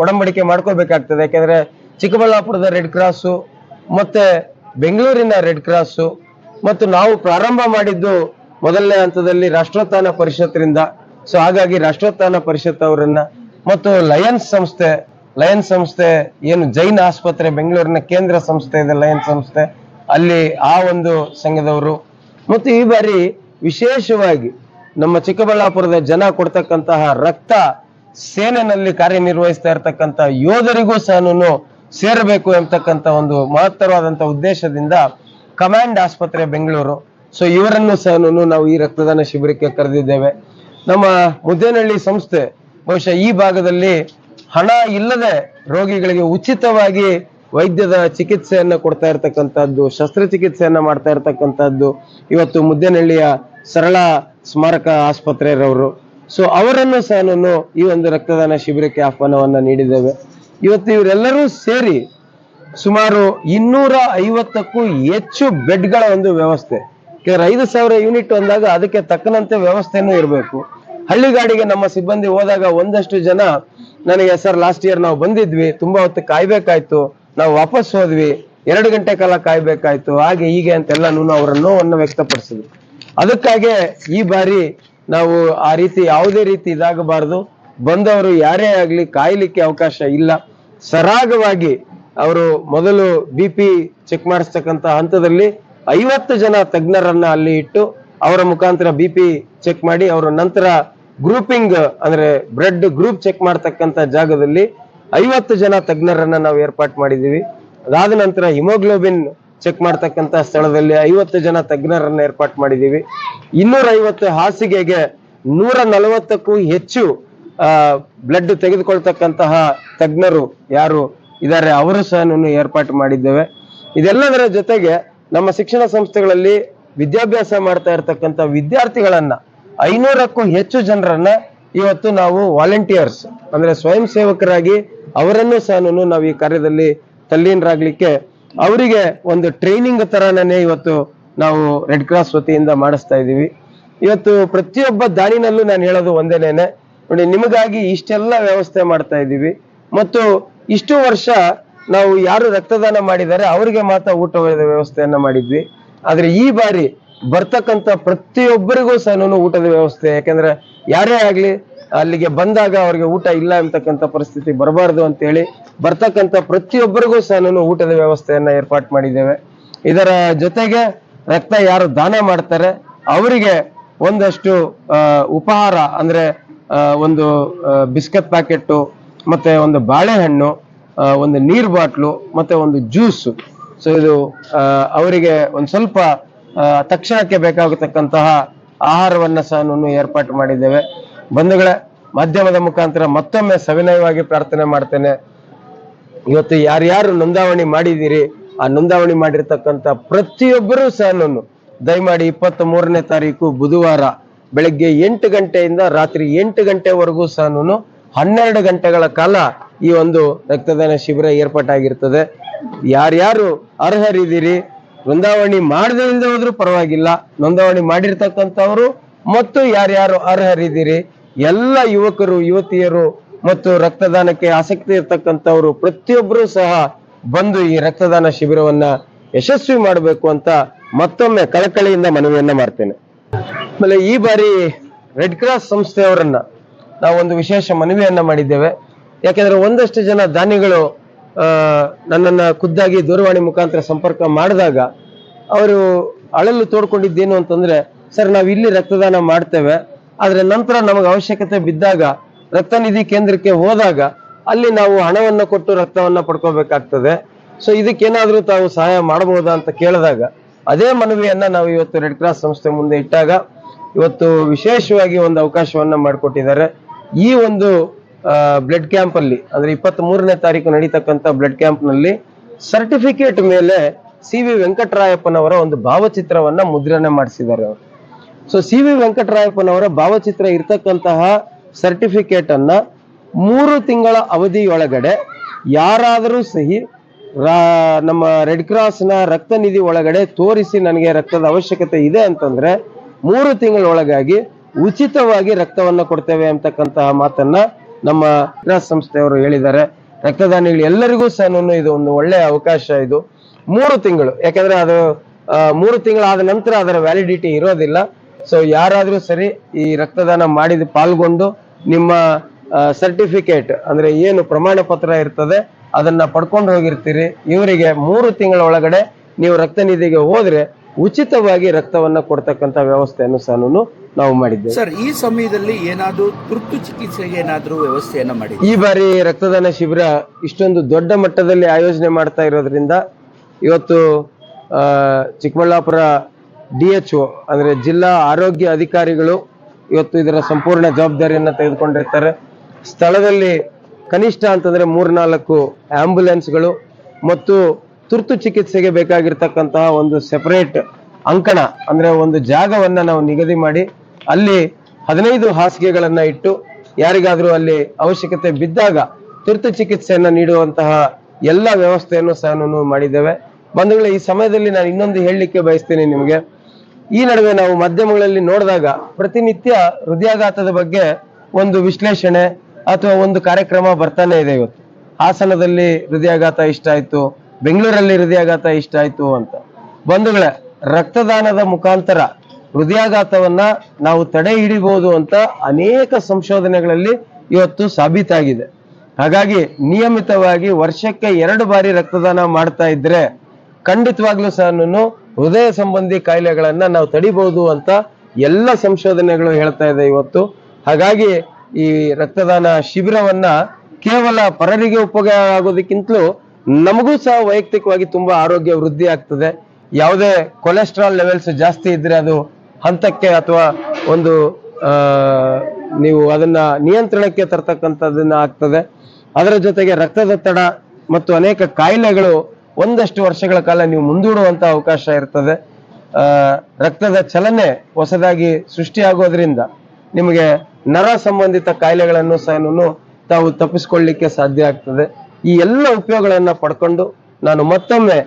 ಒಡಂಬಡಿಕೆ ಮಾಡ್ಕೋಬೇಕಾಗ್ತದೆ ಯಾಕೆಂದ್ರೆ ಚಿಕ್ಕಬಳ್ಳಾಪುರದ ರೆಡ್ ಕ್ರಾಸು ಮತ್ತೆ ಬೆಂಗಳೂರಿನ ರೆಡ್ ಕ್ರಾಸು ಮತ್ತು ನಾವು ಪ್ರಾರಂಭ ಮಾಡಿದ್ದು ಮೊದಲನೇ ಹಂತದಲ್ಲಿ ರಾಷ್ಟ್ರೋತ್ಥಾನ ಪರಿಷತ್ರಿಂದ ಸೊ, ಹಾಗಾಗಿ ರಾಷ್ಟ್ರೋತ್ಥಾನ ಪರಿಷತ್ ಅವರನ್ನ, ಮತ್ತು ಲಯನ್ಸ್ ಸಂಸ್ಥೆ ಲಯನ್ಸ್ ಸಂಸ್ಥೆ, ಏನು ಜೈನ್ ಆಸ್ಪತ್ರೆ, ಬೆಂಗಳೂರಿನ ಕೇಂದ್ರ ಸಂಸ್ಥೆ ಇದೆ ಲಯನ್ ಸಂಸ್ಥೆ. ಅಲ್ಲಿ ಆ ಒಂದು ಸಂಘದವರು. ಮತ್ತು ಈ ಬಾರಿ ವಿಶೇಷವಾಗಿ ನಮ್ಮ ಚಿಕ್ಕಬಳ್ಳಾಪುರದ ಜನ ಕೊಡ್ತಕ್ಕಂತಹ ರಕ್ತ ಸೇನೆನಲ್ಲಿ ಕಾರ್ಯನಿರ್ವಹಿಸ್ತಾ ಇರತಕ್ಕಂತ ಯೋಧರಿಗೂ ಸಹ ಸೇರಬೇಕು ಎಂಬತಕ್ಕಂತ ಒಂದು ಮಹತ್ತರವಾದಂತ ಉದ್ದೇಶದಿಂದ ಕಮಾಂಡ್ ಆಸ್ಪತ್ರೆ ಬೆಂಗಳೂರು. ಸೊ ಇವರನ್ನು ಸಹ ನಾವು ಈ ರಕ್ತದಾನ ಶಿಬಿರಕ್ಕೆ ಕರೆದಿದ್ದೇವೆ. ನಮ್ಮ ಮುದ್ದೇನಹಳ್ಳಿ ಸಂಸ್ಥೆ, ಬಹುಶಃ ಈ ಭಾಗದಲ್ಲಿ ಹಣ ಇಲ್ಲದೆ ರೋಗಿಗಳಿಗೆ ಉಚಿತವಾಗಿ ವೈದ್ಯದ ಚಿಕಿತ್ಸೆಯನ್ನು ಕೊಡ್ತಾ ಇರತಕ್ಕಂಥದ್ದು, ಶಸ್ತ್ರಚಿಕಿತ್ಸೆಯನ್ನು ಮಾಡ್ತಾ ಇರತಕ್ಕಂಥದ್ದು ಇವತ್ತು ಮುದ್ದೇನಹಳ್ಳಿಯ ಸರಳ ಸ್ಮಾರಕ ಆಸ್ಪತ್ರೆಯವರು ಸೊ ಅವರನ್ನು ಸಹ ನಾನು ಈ ಒಂದು ರಕ್ತದಾನ ಶಿಬಿರಕ್ಕೆ ಆಹ್ವಾನವನ್ನು ನೀಡಿದ್ದೇವೆ. ಇವತ್ತು ಇವರೆಲ್ಲರೂ ಸೇರಿ ಸುಮಾರು ಇನ್ನೂರ ಐವತ್ತಕ್ಕೂ ಹೆಚ್ಚು ಬೆಡ್ಗಳ ಒಂದು ವ್ಯವಸ್ಥೆ. ಯಾಕಂದ್ರೆ ಐದು ಸಾವಿರ ಯೂನಿಟ್ ಅಂದಾಗ ಅದಕ್ಕೆ ತಕ್ಕನಂತೆ ವ್ಯವಸ್ಥೆನೂ ಇರಬೇಕು. ಹಳ್ಳಿಗಾಡಿಗೆ ನಮ್ಮ ಸಿಬ್ಬಂದಿ ಹೋದಾಗ ಒಂದಷ್ಟು ಜನ ನನಗೆ ಸರ್ ಲಾಸ್ಟ್ ಇಯರ್ ನಾವು ಬಂದಿದ್ವಿ, ತುಂಬಾ ಹೊತ್ತು ಕಾಯ್ಬೇಕಾಯ್ತು, ನಾವು ವಾಪಸ್ ಹೋದ್ವಿ, ಎರಡು ಗಂಟೆ ಕಾಲ ಕಾಯ್ಬೇಕಾಯ್ತು, ಹಾಗೆ ಹೀಗೆ ಅಂತೆಲ್ಲ ಅವರ ನೋವನ್ನು ವ್ಯಕ್ತಪಡಿಸಿದ್ವಿ. ಅದಕ್ಕಾಗೆ ಈ ಬಾರಿ ನಾವು ಆ ರೀತಿ ಯಾವುದೇ ರೀತಿ ಇದಾಗಬಾರದು, ಬಂದವರು ಯಾರೇ ಆಗ್ಲಿ ಕಾಯ್ಲಿಕ್ಕೆ ಅವಕಾಶ ಇಲ್ಲ. ಸರಾಗವಾಗಿ ಅವರು ಮೊದಲು ಬಿ ಪಿ ಚೆಕ್ ಮಾಡಿಸ್ತಕ್ಕಂತ ಹಂತದಲ್ಲಿ ಐವತ್ತು ಜನ ತಜ್ಞರನ್ನ ಅಲ್ಲಿ ಇಟ್ಟು ಅವರ ಮುಖಾಂತರ ಬಿ ಪಿ ಚೆಕ್ ಮಾಡಿ, ಅವರ ನಂತರ ಗ್ರೂಪಿಂಗ್ ಅಂದ್ರೆ ಬ್ಲಡ್ ಗ್ರೂಪ್ ಚೆಕ್ ಮಾಡ್ತಕ್ಕಂತ ಜಾಗದಲ್ಲಿ ಐವತ್ತು ಜನ ತಜ್ಞರನ್ನ ನಾವು ಏರ್ಪಾಟ್ ಮಾಡಿದೀವಿ ಅದಾದ ನಂತರ ಹಿಮೋಗ್ಲೋಬಿನ್ ಚೆಕ್ ಮಾಡ್ತಕ್ಕಂತ ಸ್ಥಳದಲ್ಲಿ ಐವತ್ತು ಜನ ತಜ್ಞರನ್ನ ಏರ್ಪಾಟ್ ಮಾಡಿದೀವಿ ಇನ್ನೂರ ಐವತ್ತು ಹಾಸಿಗೆಗೆ ನೂರ ನಲವತ್ತಕ್ಕೂ ಹೆಚ್ಚು ಬ್ಲಡ್ ತೆಗೆದುಕೊಳ್ತಕ್ಕಂತಹ ತಜ್ಞರು ಯಾರು ಇದ್ದಾರೆ ಅವರು ಸಹ ಏರ್ಪಾಟ್ ಮಾಡಿದ್ದೇವೆ. ಇದೆಲ್ಲದರ ಜೊತೆಗೆ ನಮ್ಮ ಶಿಕ್ಷಣ ಸಂಸ್ಥೆಗಳಲ್ಲಿ ವಿದ್ಯಾಭ್ಯಾಸ ಮಾಡ್ತಾ ಇರ್ತಕ್ಕಂಥ ವಿದ್ಯಾರ್ಥಿಗಳನ್ನ ಐನೂರಕ್ಕೂ ಹೆಚ್ಚು ಜನರನ್ನ ಇವತ್ತು ನಾವು ವಾಲಂಟಿಯರ್ಸ್ ಅಂದ್ರೆ ಸ್ವಯಂ ಸೇವಕರಾಗಿ ಅವರನ್ನು ಸಹ ನಾವು ಈ ಕಾರ್ಯದಲ್ಲಿ ತಲ್ಲೀನರಾಗ್ಲಿಕ್ಕೆ ಅವರಿಗೆ ಒಂದು ಟ್ರೈನಿಂಗ್ ತರನೇ ಇವತ್ತು ನಾವು ರೆಡ್ ಕ್ರಾಸ್ ವತಿಯಿಂದ ಮಾಡಿಸ್ತಾ ಇದ್ದೀವಿ. ಇವತ್ತು ಪ್ರತಿಯೊಬ್ಬ ದಾನಿನಲ್ಲೂ ನಾನು ಹೇಳೋದು ಒಂದೇನೇನೆ, ನೋಡಿ ನಿಮಗಾಗಿ ಇಷ್ಟೆಲ್ಲ ವ್ಯವಸ್ಥೆ ಮಾಡ್ತಾ ಇದ್ದೀವಿ. ಮತ್ತು ಇಷ್ಟು ವರ್ಷ ನಾವು ಯಾರು ರಕ್ತದಾನ ಮಾಡಿದ್ದಾರೆ, ಅವರಿಗೆ ಮಾತ್ರ ಊಟದ ವ್ಯವಸ್ಥೆಯನ್ನ ಮಾಡಿದ್ವಿ. ಆದ್ರೆ ಈ ಬಾರಿ ಬರ್ತಕ್ಕಂತ ಪ್ರತಿಯೊಬ್ಬರಿಗೂ ಸಹ ಊಟದ ವ್ಯವಸ್ಥೆ, ಯಾಕಂದ್ರೆ ಯಾರೇ ಆಗ್ಲಿ ಅಲ್ಲಿಗೆ ಬಂದಾಗ ಅವ್ರಿಗೆ ಊಟ ಇಲ್ಲ ಅಂತಕ್ಕಂಥ ಪರಿಸ್ಥಿತಿ ಬರಬಾರ್ದು ಅಂತೇಳಿ ಬರ್ತಕ್ಕಂಥ ಪ್ರತಿಯೊಬ್ಬರಿಗೂ ಸಹ ಊಟದ ವ್ಯವಸ್ಥೆಯನ್ನ ಏರ್ಪಾಟ್ ಮಾಡಿದ್ದೇವೆ. ಇದರ ಜೊತೆಗೆ ರಕ್ತ ಯಾರು ದಾನ ಮಾಡ್ತಾರೆ, ಅವರಿಗೆ ಒಂದಷ್ಟು ಉಪಹಾರ, ಅಂದ್ರೆ ಒಂದು ಬಿಸ್ಕತ್ ಪ್ಯಾಕೆಟ್ಟು, ಮತ್ತೆ ಒಂದು ಬಾಳೆಹಣ್ಣು ಒಂದು ನೀರ್ ಬಾಟ್ಲು, ಮತ್ತೆ ಒಂದು ಜ್ಯೂಸು. ಸೊ ಇದು ಅವರಿಗೆ ಒಂದು ಸ್ವಲ್ಪ ತಕ್ಷಣಕ್ಕೆ ಬೇಕಾಗತಕ್ಕಂತಹ ಆಹಾರವನ್ನ ಸಹ ನಾನು ಏರ್ಪಾಟ್ ಮಾಡಿದ್ದೇವೆ. ಬಂಧುಗಳ, ಮಾಧ್ಯಮದ ಮುಖಾಂತರ ಮತ್ತೊಮ್ಮೆ ಸವಿನಯವಾಗಿ ಪ್ರಾರ್ಥನೆ ಮಾಡ್ತೇನೆ. ಇವತ್ತು ಯಾರ್ಯಾರು ನೋಂದಾವಣಿ ಮಾಡಿದ್ದೀರಿ, ಆ ನೋಂದಾವಣಿ ಮಾಡಿರ್ತಕ್ಕಂಥ ಪ್ರತಿಯೊಬ್ಬರೂ ಸಹ ನಾನು ದಯಮಾಡಿ ಇಪ್ಪತ್ತ್ ಮೂರನೇ ತಾರೀಕು ಬುಧವಾರ ಬೆಳಗ್ಗೆ ಎಂಟು ಗಂಟೆಯಿಂದ ರಾತ್ರಿ ಎಂಟು ಗಂಟೆವರೆಗೂ ಸಹ ನಾನು ಹನ್ನೆರಡು ಗಂಟೆಗಳ ಕಾಲ ಈ ಒಂದು ರಕ್ತದಾನ ಶಿಬಿರ ಏರ್ಪಾಟಾಗಿರ್ತದೆ. ಯಾರ್ಯಾರು ಅರ್ಹರಿದ್ದೀರಿ ನೋಂದಾವಣಿ ಮಾಡದೇ ಹೋದ್ರೂ ಪರವಾಗಿಲ್ಲ. ನೋಂದಾವಣಿ ಮಾಡಿರ್ತಕ್ಕಂಥವರು ಮತ್ತು ಯಾರ್ಯಾರು ಅರ್ಹರಿದ್ದೀರಿ, ಎಲ್ಲ ಯುವಕರು, ಯುವತಿಯರು ಮತ್ತು ರಕ್ತದಾನಕ್ಕೆ ಆಸಕ್ತಿ ಇರ್ತಕ್ಕಂಥವ್ರು ಪ್ರತಿಯೊಬ್ಬರು ಸಹ ಬಂದು ಈ ರಕ್ತದಾನ ಶಿಬಿರವನ್ನ ಯಶಸ್ವಿ ಮಾಡಬೇಕು ಅಂತ ಮತ್ತೊಮ್ಮೆ ಕಳಕಳಿಯಿಂದ ಮನವಿಯನ್ನ ಮಾಡ್ತೇನೆ. ಆಮೇಲೆ ಈ ಬಾರಿ ರೆಡ್ ಕ್ರಾಸ್ ಸಂಸ್ಥೆಯವರನ್ನ ನಾವು ಒಂದು ವಿಶೇಷ ಮನವಿಯನ್ನ ಮಾಡಿದ್ದೇವೆ. ಯಾಕೆಂದ್ರೆ ಒಂದಷ್ಟು ಜನ ದಾನಿಗಳು ನನ್ನನ್ನ ಖುದ್ದಾಗಿ ದೂರವಾಣಿ ಮುಖಾಂತರ ಸಂಪರ್ಕ ಮಾಡಿದಾಗ ಅವರು ಅಳಲು ತೋಡ್ಕೊಂಡಿದ್ದೇನು ಅಂತಂದರೆ, ಸರ್, ನಾವು ಇಲ್ಲಿ ರಕ್ತದಾನ ಮಾಡ್ತೇವೆ. ಆದರೆ ನಂತರ ನಮಗೆ ಅವಶ್ಯಕತೆ ಬಿದ್ದಾಗ ರಕ್ತನಿಧಿ ಕೇಂದ್ರಕ್ಕೆ ಹೋದಾಗ ಅಲ್ಲಿ ನಾವು ಹಣವನ್ನು ಕೊಟ್ಟು ರಕ್ತವನ್ನು ಪಡ್ಕೋಬೇಕಾಗ್ತದೆ. ಸೊ, ಇದಕ್ಕೇನಾದರೂ ತಾವು ಸಹಾಯ ಮಾಡಬಹುದಾ ಅಂತ ಕೇಳಿದಾಗ, ಅದೇ ಮನವಿಯನ್ನು ನಾವು ಇವತ್ತು ರೆಡ್ ಕ್ರಾಸ್ ಸಂಸ್ಥೆ ಮುಂದೆ ಇಟ್ಟಾಗ, ಇವತ್ತು ವಿಶೇಷವಾಗಿ ಒಂದು ಅವಕಾಶವನ್ನು ಮಾಡಿಕೊಟ್ಟಿದ್ದಾರೆ. ಈ ಒಂದು ಬ್ಲಡ್ ಕ್ಯಾಂಪ್ ಅಲ್ಲಿ, ಅಂದ್ರೆ ಇಪ್ಪತ್ತ್ ಮೂರನೇ ತಾರೀಕು ನಡೀತಕ್ಕಂಥ ಬ್ಲಡ್ ಕ್ಯಾಂಪ್ನಲ್ಲಿ ಸರ್ಟಿಫಿಕೇಟ್ ಮೇಲೆ ಸಿ ವಿ ವೆಂಕಟರಾಯಪ್ಪನವರ ಒಂದು ಭಾವಚಿತ್ರವನ್ನ ಮುದ್ರಣೆ ಮಾಡಿಸಿದ್ದಾರೆ ಅವರು. ಸೊ ಸಿ ವಿ ವೆಂಕಟರಾಯಪ್ಪನವರ ಭಾವಚಿತ್ರ ಇರ್ತಕ್ಕಂತಹ ಸರ್ಟಿಫಿಕೇಟ್ ಅನ್ನ ಮೂರು ತಿಂಗಳ ಅವಧಿಯೊಳಗಡೆ ಯಾರಾದರೂ ಸಹಿ ನಮ್ಮ ರೆಡ್ ಕ್ರಾಸ್ನ ರಕ್ತ ನಿಧಿ ಒಳಗಡೆ ತೋರಿಸಿ ನನಗೆ ರಕ್ತದ ಅವಶ್ಯಕತೆ ಇದೆ ಅಂತಂದ್ರೆ ಮೂರು ತಿಂಗಳೊಳಗಾಗಿ ಉಚಿತವಾಗಿ ರಕ್ತವನ್ನ ಕೊಡ್ತೇವೆ ಅಂತಕ್ಕಂತಹ ಮಾತನ್ನ ನಮ್ಮ ಸಂಸ್ಥೆಯವರು ಹೇಳಿದ್ದಾರೆ. ರಕ್ತದಾನಿಗಳು ಎಲ್ಲರಿಗೂ ಸಹ ಇದು ಒಂದು ಒಳ್ಳೆಯ ಅವಕಾಶ ಇದು. ಮೂರು ತಿಂಗಳು, ಯಾಕಂದ್ರೆ ಅದು ಮೂರು ತಿಂಗಳಾದ ನಂತರ ಅದರ ವ್ಯಾಲಿಡಿಟಿ ಇರೋದಿಲ್ಲ. ಸೊ ಯಾರಾದರೂ ಸರಿ ಈ ರಕ್ತದಾನ ಮಾಡಿದ ಪಾಲ್ಗೊಂಡು ನಿಮ್ಮ ಸರ್ಟಿಫಿಕೇಟ್, ಅಂದ್ರೆ ಏನು ಪ್ರಮಾಣ ಪತ್ರ ಇರ್ತದೆ, ಅದನ್ನ ಪಡ್ಕೊಂಡು ಹೋಗಿರ್ತೀರಿ. ಇವರಿಗೆ ಮೂರು ತಿಂಗಳ ಒಳಗಡೆ ನೀವು ರಕ್ತ ನಿಧಿಗೆ ಹೋದ್ರೆ ಉಚಿತವಾಗಿ ರಕ್ತವನ್ನ ಕೊಡ್ತಕ್ಕಂತ ವ್ಯವಸ್ಥೆಯನ್ನು ಸಹ ನಾವು ಮಾಡಿದ್ದೇವೆ. ಸರ್ ಈ ಸಮಯದಲ್ಲಿ ಏನಾದರೂ ತುರ್ತು ಚಿಕಿತ್ಸೆಗೆ ಏನಾದರೂ ವ್ಯವಸ್ಥೆಯನ್ನ ಮಾಡಿ ಈ ಬಾರಿ ರಕ್ತದಾನ ಶಿಬಿರ ಇಷ್ಟೊಂದು ದೊಡ್ಡ ಮಟ್ಟದಲ್ಲಿ ಆಯೋಜನೆ ಮಾಡ್ತಾ ಇರೋದ್ರಿಂದ ಇವತ್ತು ಚಿಕ್ಕಬಳ್ಳಾಪುರ ಡಿ ಎಚ್ ಒ ಅಂದ್ರೆ ಜಿಲ್ಲಾ ಆರೋಗ್ಯ ಅಧಿಕಾರಿಗಳು ಇವತ್ತು ಇದರ ಸಂಪೂರ್ಣ ಜವಾಬ್ದಾರಿಯನ್ನ ತೆಗೆದುಕೊಂಡಿರ್ತಾರೆ. ಸ್ಥಳದಲ್ಲಿ ಕನಿಷ್ಠ ಅಂತಂದ್ರೆ ಮೂರ್ನಾಲ್ಕು ಆಂಬ್ಯುಲೆನ್ಸ್ಗಳು ಮತ್ತು ತುರ್ತು ಚಿಕಿತ್ಸೆಗೆ ಬೇಕಾಗಿರ್ತಕ್ಕಂತಹ ಒಂದು ಸೆಪರೇಟ್ ಅಂಕಣ, ಅಂದ್ರೆ ಒಂದು ಜಾಗವನ್ನ ನಾವು ನಿಗದಿ ಮಾಡಿ, ಅಲ್ಲಿ ಹದಿನೈದು ಹಾಸಿಗೆಗಳನ್ನ ಇಟ್ಟು, ಯಾರಿಗಾದ್ರೂ ಅಲ್ಲಿ ಅವಶ್ಯಕತೆ ಬಿದ್ದಾಗ ತುರ್ತು ಚಿಕಿತ್ಸೆಯನ್ನ ನೀಡುವಂತಹ ಎಲ್ಲ ವ್ಯವಸ್ಥೆಯನ್ನು ಸಹ ನಾವು ಮಾಡಿದ್ದೇವೆ. ಬಂಧುಗಳೇ, ಈ ಸಮಯದಲ್ಲಿ ನಾನು ಇನ್ನೊಂದು ಹೇಳಲಿಕ್ಕೆ ಬಯಸ್ತೀನಿ ನಿಮಗೆ. ಈ ನಡುವೆ ನಾವು ಮಾಧ್ಯಮಗಳಲ್ಲಿ ನೋಡಿದಾಗ ಪ್ರತಿನಿತ್ಯ ಹೃದಯಾಘಾತದ ಬಗ್ಗೆ ಒಂದು ವಿಶ್ಲೇಷಣೆ ಅಥವಾ ಒಂದು ಕಾರ್ಯಕ್ರಮ ಬರ್ತಾನೆ ಇದೆ ಇವತ್ತು. ಹಾಸನದಲ್ಲಿ ಹೃದಯಾಘಾತ ಇಷ್ಟ ಆಯ್ತು ಬೆಂಗಳೂರಲ್ಲಿ ಹೃದಯಾಘಾತ ಇಷ್ಟ ಆಯ್ತು ಅಂತ. ಬಂಧುಗಳೇ, ರಕ್ತದಾನದ ಮುಖಾಂತರ ಹೃದಯಾಘಾತವನ್ನ ನಾವು ತಡೆ ಹಿಡಿಬಹುದು ಅಂತ ಅನೇಕ ಸಂಶೋಧನೆಗಳಲ್ಲಿ ಇವತ್ತು ಸಾಬೀತಾಗಿದೆ. ಹಾಗಾಗಿ ನಿಯಮಿತವಾಗಿ ವರ್ಷಕ್ಕೆ ಎರಡು ಬಾರಿ ರಕ್ತದಾನ ಮಾಡ್ತಾ ಇದ್ರೆ ಖಂಡಿತವಾಗ್ಲೂ ಸಹ ಹೃದಯ ಸಂಬಂಧಿ ಕಾಯಿಲೆಗಳನ್ನ ನಾವು ತಡಿಬಹುದು ಅಂತ ಎಲ್ಲ ಸಂಶೋಧನೆಗಳು ಹೇಳ್ತಾ ಇದೆ ಇವತ್ತು. ಹಾಗಾಗಿ ಈ ರಕ್ತದಾನ ಶಿಬಿರವನ್ನ ಕೇವಲ ಪರರಿಗೆ ಉಪಯೋಗ ಆಗೋದಕ್ಕಿಂತಲೂ ನಮಗೂ ಸಹ ವೈಯಕ್ತಿಕವಾಗಿ ತುಂಬಾ ಆರೋಗ್ಯ ವೃದ್ಧಿ ಆಗ್ತದೆ. ಯಾವುದೇ ಕೊಲೆಸ್ಟ್ರಾಲ್ ಲೆವೆಲ್ಸ್ ಜಾಸ್ತಿ ಇದ್ರೆ ಅದು ಹಂತಕ್ಕೆ ಅಥವಾ ಒಂದು ನೀವು ಅದನ್ನ ನಿಯಂತ್ರಣಕ್ಕೆ ತರ್ತಕ್ಕಂಥದ್ದನ್ನ ಆಗ್ತದೆ. ಅದರ ಜೊತೆಗೆ ರಕ್ತದೊತ್ತಡ ಮತ್ತು ಅನೇಕ ಕಾಯಿಲೆಗಳು ಒಂದಷ್ಟು ವರ್ಷಗಳ ಕಾಲ ನೀವು ಮುಂದೂಡುವಂತ ಅವಕಾಶ ಇರ್ತದೆ. ರಕ್ತದ ಚಲನೆ ಹೊಸದಾಗಿ ಸೃಷ್ಟಿಯಾಗೋದ್ರಿಂದ ನಿಮಗೆ ನರ ಸಂಬಂಧಿತ ಕಾಯಿಲೆಗಳನ್ನು ಸಹ ತಾವು ತಪ್ಪಿಸ್ಕೊಳ್ಳಿಕ್ಕೆ ಸಾಧ್ಯ ಆಗ್ತದೆ. ಈ ಎಲ್ಲ ಉಪಯೋಗಗಳನ್ನ ಪಡ್ಕೊಂಡು ನಾನು ಮತ್ತೊಮ್ಮೆ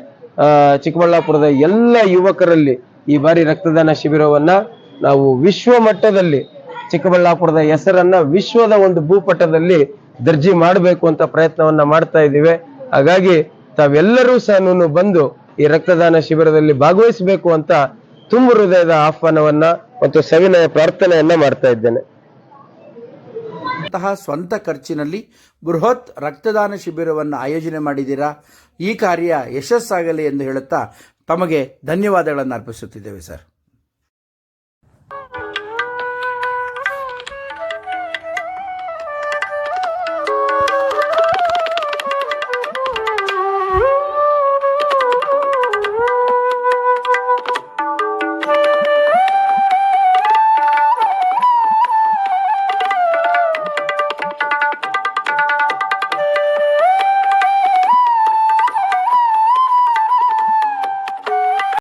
ಚಿಕ್ಕಬಳ್ಳಾಪುರದ ಎಲ್ಲ ಯುವಕರಲ್ಲಿ ಈ ಬಾರಿ ರಕ್ತದಾನ ಶಿಬಿರವನ್ನ ನಾವು ವಿಶ್ವ ಮಟ್ಟದಲ್ಲಿ, ಚಿಕ್ಕಬಳ್ಳಾಪುರದ ಹೆಸರನ್ನ ವಿಶ್ವದ ಒಂದು ಭೂಪಟದಲ್ಲಿ ದರ್ಜಿ ಮಾಡಬೇಕು ಅಂತ ಪ್ರಯತ್ನವನ್ನ ಮಾಡ್ತಾ ಇದ್ದೀವಿ. ಹಾಗಾಗಿ ತಾವೆಲ್ಲರೂ ಸಹ ಬಂದು ಈ ರಕ್ತದಾನ ಶಿಬಿರದಲ್ಲಿ ಭಾಗವಹಿಸಬೇಕು ಅಂತ ತುಂಬ ಹೃದಯದ ಆಹ್ವಾನವನ್ನ ಮತ್ತು ಸವಿನಯ ಪ್ರಾರ್ಥನೆಯನ್ನ ಮಾಡ್ತಾ ಇದ್ದೇನೆ. ಅಂತಹ ಸ್ವಂತ ಖರ್ಚಿನಲ್ಲಿ ಬೃಹತ್ ರಕ್ತದಾನ ಶಿಬಿರವನ್ನು ಆಯೋಜನೆ ಮಾಡಿದ್ದೀರಾ? ಈ ಕಾರ್ಯ ಯಶಸ್ಸಾಗಲಿ ಎಂದು ಹೇಳುತ್ತಾ ತಮಗೆ ಧನ್ಯವಾದಗಳನ್ನು ಅರ್ಪಿಸುತ್ತಿದ್ದೇವೆ ಸರ್.